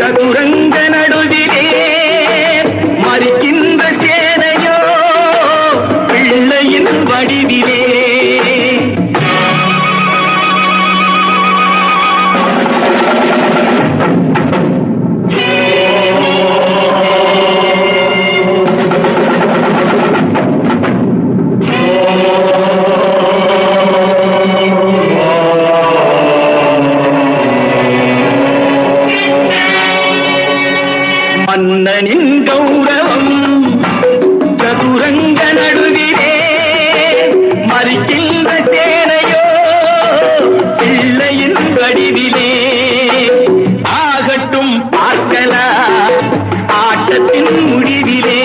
சதுரங்க நடுவிலே மறிக்கின்ற சேனையோ பிள்ளையின் வடிவிலே மன்னனின் கௌரவம் சதுரங்க நடுவிலே மறிக்கின்ற சேனையோ பிள்ளையின் வடிவிலே. ஆகட்டும் பார்க்கலாம் ஆட்டத்தின் முடிவிலே.